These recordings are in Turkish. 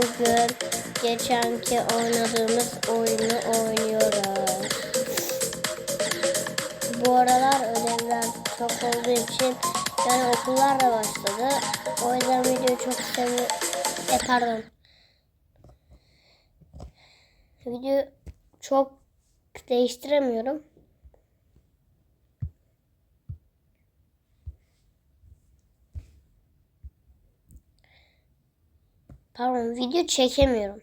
bugün geçenki oynadığımız oyunu oynuyoruz. Bu aralar ödevler çok olduğu için yani okullar da başladı. O yüzden videoyu çok sevi... E pardon. Video çok değiştiremiyorum. Pardon video çekemiyorum.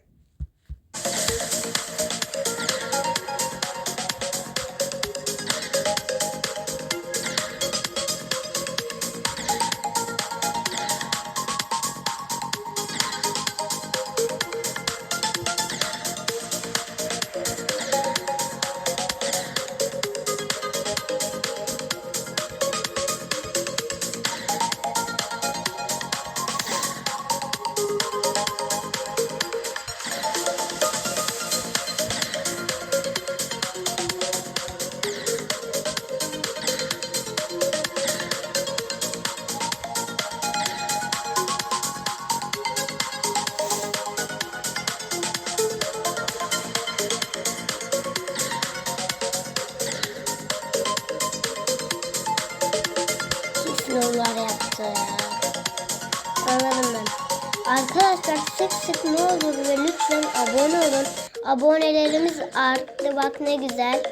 Arkadaşlar sık sık ne olur ve lütfen abone olun. Abonelerimiz arttı bak ne güzel.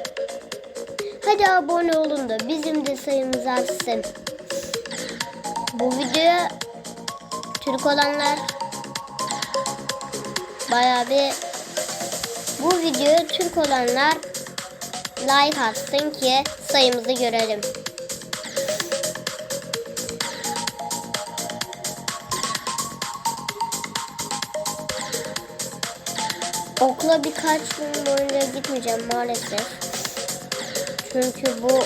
Hadi abone olun da bizim de sayımız artsın. Bu videoya Türk olanlar bayağı bir bu videoya Türk olanlar like atsın ki sayımızı görelim. Okula birkaç gün boyunca gitmeyeceğim maalesef. Çünkü bu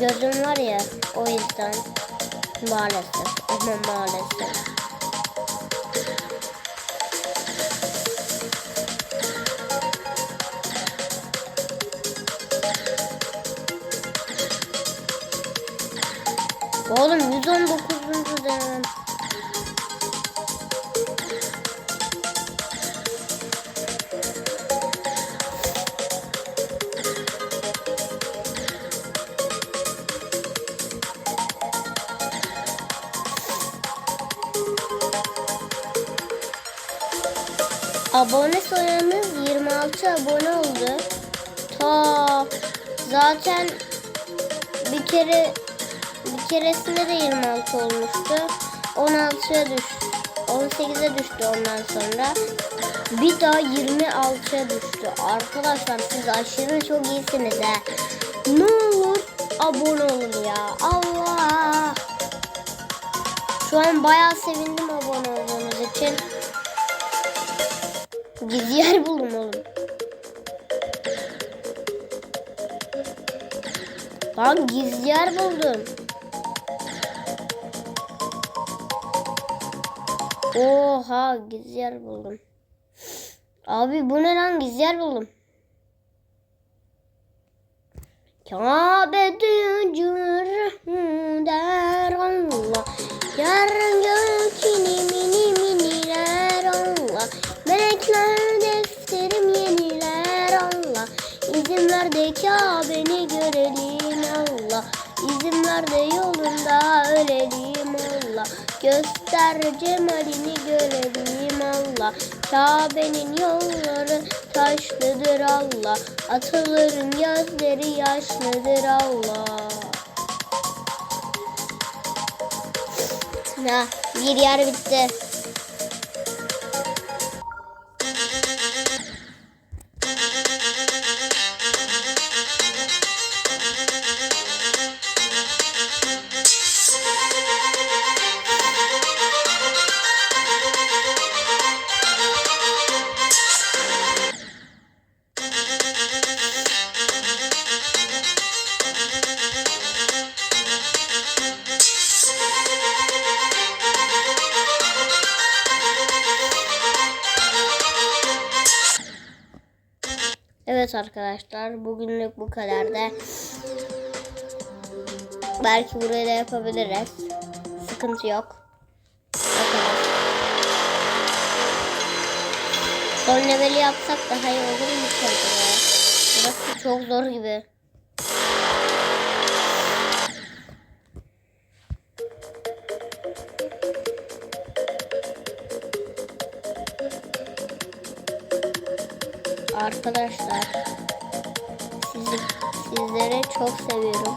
gözüm var ya o yüzden maalesef ama maalesef. Oğlum 119. denem. Abone sayımız 26 abone oldu. Ta zaten bir kere bir keresinde de 26 olmuştu. 16'ya düştü. 18'e düştü ondan sonra. Bir daha 26'ya düştü. Arkadaşlar siz aşırı çok iyisiniz he. Ne olur abone olun ya. Allah. Şu an bayağı sevindim abone olduğunuz için. Gizli yer buldum oğlum. Lan gizli yer buldum. Oha gizli yer buldum. Abi bu ne lan gizli yer buldum. Kabe diyor der Allah. Yarın gökini De Kabe'ni görelim Allah. İzin ver de yolunda ölelim Allah. Göster cemalini görelim Allah. Kabe'nin yolları taşlıdır Allah. Ataların gözleri yaşlıdır Allah. Ha, bir yer bitti. Evet arkadaşlar bugünlük bu kadar da. Belki buraya da yapabiliriz. Sıkıntı yok. Son level yapsak daha iyi olur mu? Burası çok zor gibi. Arkadaşlar sizi, sizleri çok seviyorum.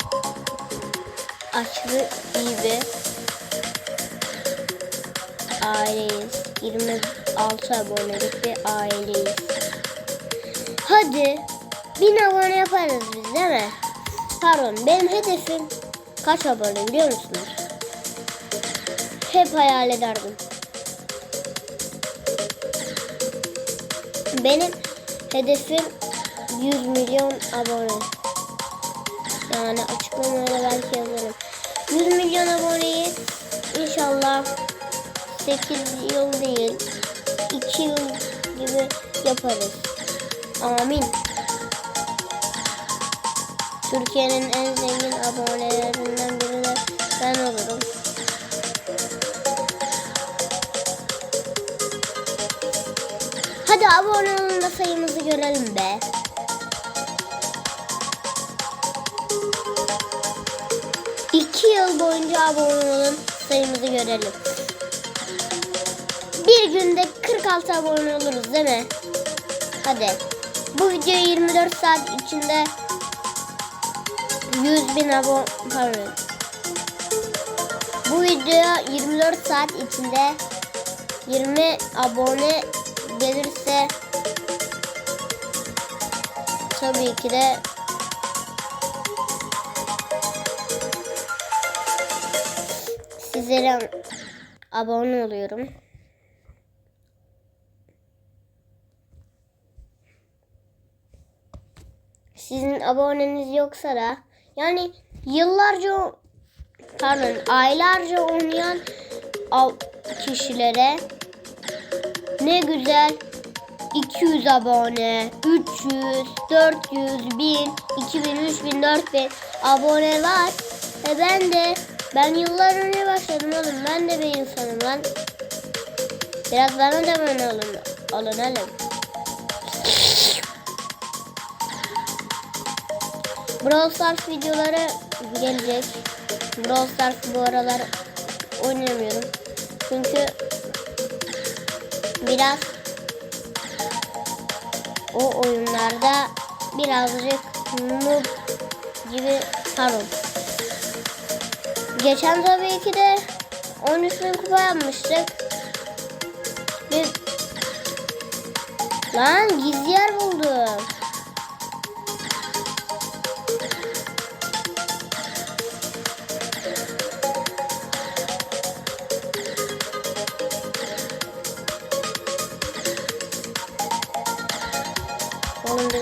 Aşırı iyi bir aileyiz. 26 abonelik bir aileyiz. Hadi bin abone yaparız biz değil mi? Pardon benim hedefim kaç abone biliyor musunuz? Hep hayal ederdim. Benim hedefim 100 milyon abone. Yani açıklamaya belki yazarım. 100 milyon aboneyi inşallah 8 yıl değil 2 yıl gibi yaparız. Amin. Türkiye'nin en zengin abonelerinden biri de ben olurum. Hadi abone olun da sayımızı görelim be. İki yıl boyunca abone olun sayımızı görelim. Bir günde 46 abone oluruz değil mi? Hadi. Bu video 24 saat içinde 100 bin abone pardon. Bu videoya 24 saat içinde 20 abone gelirse tabii ki de sizlere abone oluyorum. Sizin aboneniz yoksa da yani yıllarca pardon aylarca oynayan kişilere ne güzel 200 abone, 300, 400, 1000, 2000, 3000, 4000 abone var. E ben de ben yıllar önce başladım oğlum. Ben de bir insanım lan. Biraz bana da olun. Olun oğlum. Brawl Stars videoları gelecek. Brawl Stars bu aralar oynamıyorum. Çünkü biraz o oyunlarda birazcık noob gibi pardon. Geçen tabii ki de 13 bin kupa yapmıştık. Bir... Lan gizli yer buldum. Oğlum bir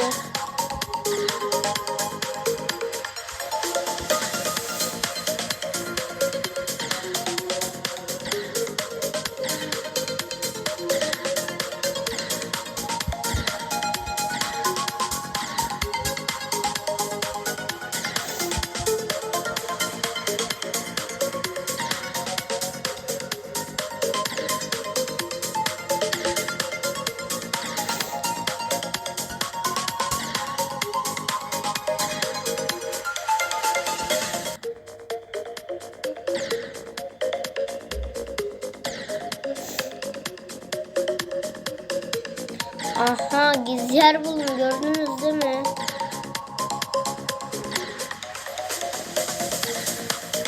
Aha gizli yer buldum gördünüz değil mi?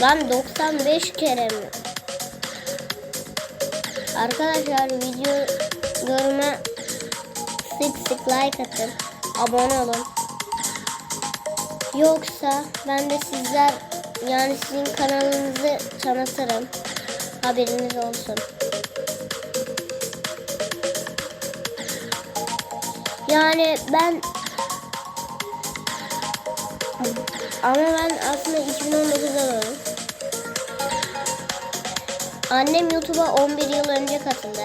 Lan 95 kere mi? Arkadaşlar videolarıma sık sık like atın. Abone olun. Yoksa ben de sizler yani sizin kanalınızı tanıtırım. Haberiniz olsun. Yani ben ama ben aslında 2019'da doğdum. Annem YouTube'a 11 yıl önce katıldı.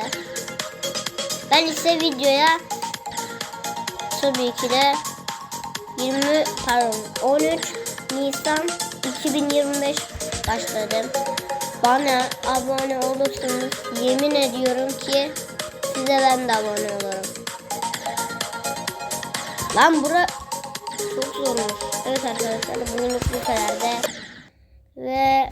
Ben ise videoya tabii ki de 20 pardon 13 Nisan 2025 başladım. Bana abone olursanız yemin ediyorum ki size ben de abone olurum. Lan bura çok zormuş. Evet arkadaşlar bugünlük bu kadar. Ve